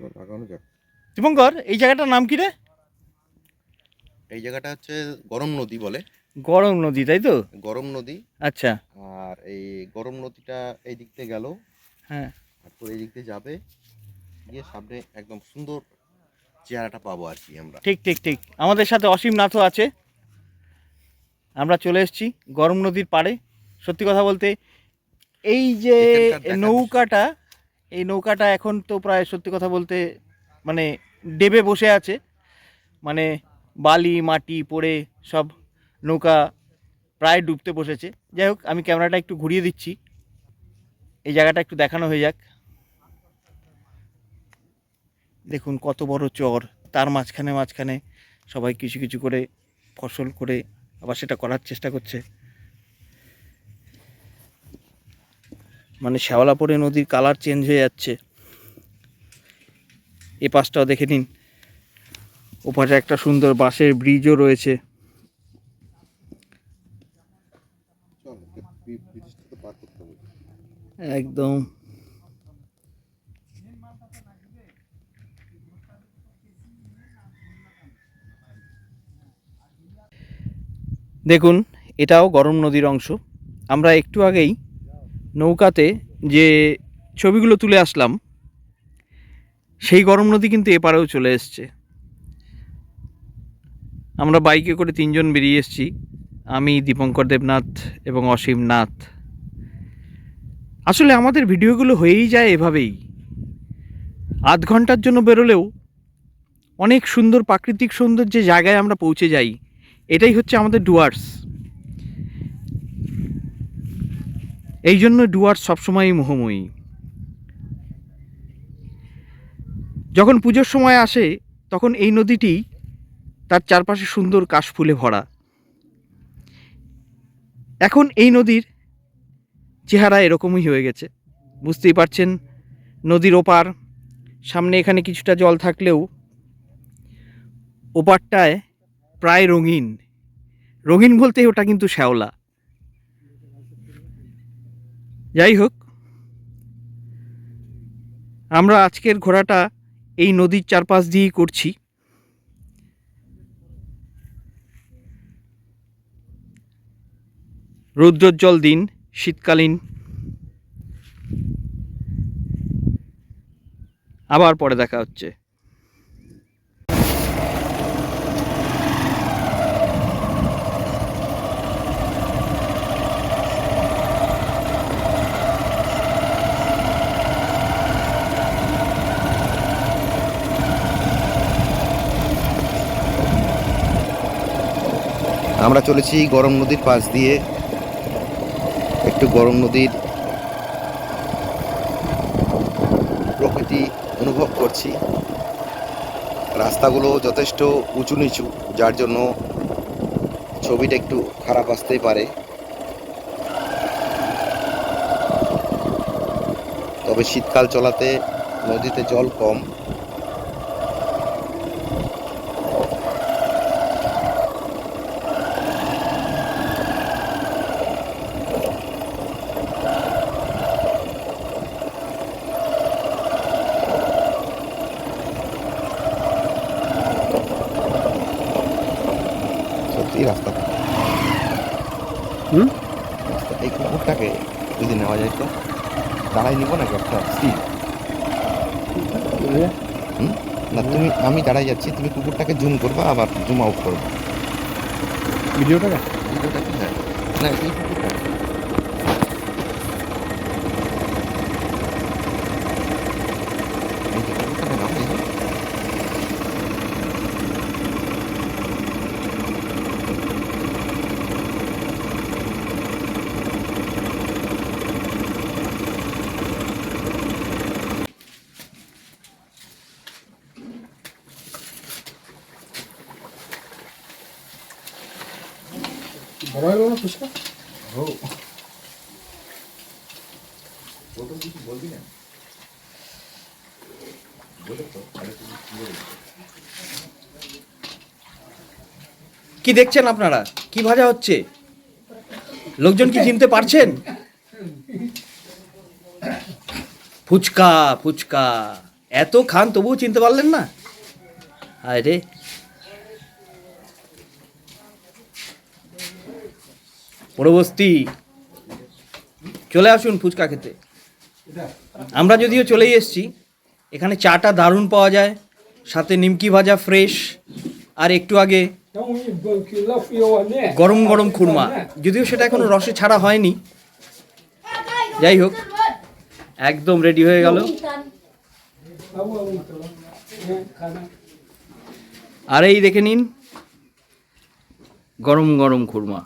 চল আগানো যাক। দীপঙ্কর এই জায়গাটার নাম কি রে? এই জায়গাটা হচ্ছে গরম নদী বলে। গরম নদী তাই তো? গরম নদী। আচ্ছা। আর এই গরম নদীটা এই দিক থেকে গেল। হ্যাঁ। তারপর এই দিক দিয়ে যাবে। গিয়ে সামনে একদম সুন্দর চেহারাটা পাবো আর কি আমরা। ঠিক ঠিক ঠিক। আমাদের সাথে অসীম নাথও আছে। আমরা চলে এসেছি গরম নদীর পাড়ে। সত্যি কথা বলতে এই যে নৌকাটা এই নৌকাটা এখন তো প্রায় সত্যি কথা বলতে মানে ডেবে বসে আছে। মানে বালি, মাটি পড়ে সব নৌকা প্রায় ডুবতে বসেছে। যাই হোক, আমি ক্যামেরাটা একটু ঘুরিয়ে দিচ্ছি। এই জায়গাটা একটু দেখানো হয়ে যাক। দেখুন কত বড় চর। তার মাঝখানে মাঝখানে সবাই কিছু কিছু করে ফসল করে আবার সেটা করার চেষ্টা করছে। মানে শ্যাওলাপুরে নদীর কালার চেঞ্জ হয়ে যাচ্ছে। এ পাশটাও দেখে নিন। ওপাশে একটা সুন্দর বাঁশের ব্রিজও রয়েছে। একদম। দেখুন, এটাও গরম নদীর অংশ। আমরা একটু আগেই নৌকাতে যে ছবিগুলো তুলে আসলাম, সেই গরম নদী কিন্তু এপারেও চলে এসছে। আমরা বাইকে করে তিনজন বেরিয়ে এসেছি। আমি দীপঙ্কর দেবনাথ এবং অসীম নাথ। আসলে আমাদের ভিডিওগুলো হয়েই যায় এভাবেই। আধ ঘণ্টার জন্য বেরোলেও অনেক সুন্দর প্রাকৃতিক সৌন্দর্যের জায়গায় আমরা পৌঁছে যাই। এটাই হচ্ছে আমাদের ডুয়ার্স। এই জন্য ডুয়ার্স সবসময়ই মোহময়ী। যখন পুজোর সময় আসে, তখন এই নদীটি তার চারপাশে সুন্দর কাশফুলে ভরা। এখন এই নদীর চেহারা এরকমই হয়ে গেছে। বুঝতেই পারছেন, নদীর ওপার, সামনে এখানে কিছুটা জল থাকলেও ওপারটায় প্রায় রঙিন। রঙিন বলতে ওটা কিন্তু শ্যাওলা। যাই হোক আমরা আজকের ঘোরাটা এই নদীর চারপাশ দিয়েই করছি। রৌদ্রোজ্জ্বল দিন, শীতকালীন। আবার পরে দেখা হচ্ছে। আমরা চলেছি গরম নদীর পাশ দিয়ে। একটু গরম নদীর প্রকৃতি অনুভব করছি। রাস্তাগুলো যথেষ্ট উঁচু নিচু, যার জন্য ছবিটা একটু খারাপ আসতেই পারে। তবে শীতকাল চলাতে নদীতে জল কম। সত্যি রাস্তাটা হুম? রাস্তা এই কুকুরটাকে যদি নেওয়া যায় তো? দাঁড়াই নিব নাকি একটা স্টিল হুম? না তুমি আমি দাঁড়াই যাচ্ছি তুমি কুকুরটাকে জুম করবা আবার জুম আউট করবা। ভিডিওটা ভিডিওটা কি হয়। না এই কুকুরটা এই যে কুকুরটাকে নাও, এই যে। বড় হয়ে গেল ফুচকা ও কিছু বলবি না বলে তো তাহলে তুমি কি দেখছেন আপনারা? কি ভাজা হচ্ছে? লোকজন কি চিনতে পারছেন? ফুচকা ফুচকা। এত খান তবুও চিনতে পারলেন না? হায় পরবর্তী। চলে আসুন ফুচকা খেতে। আমরা যদিও চলেই এসেছি, এখানে চাটা দারুণ পাওয়া যায়, সাথে নিমকি ভাজা ফ্রেশ, আর একটু আগে গরম গরম খুরমা। যদিও সেটা এখনও রসে ছাড়া হয়নি। যাই হোক, একদম রেডি হয়ে গেল। আর এই দেখে নিন, গরম গরম খুরমা।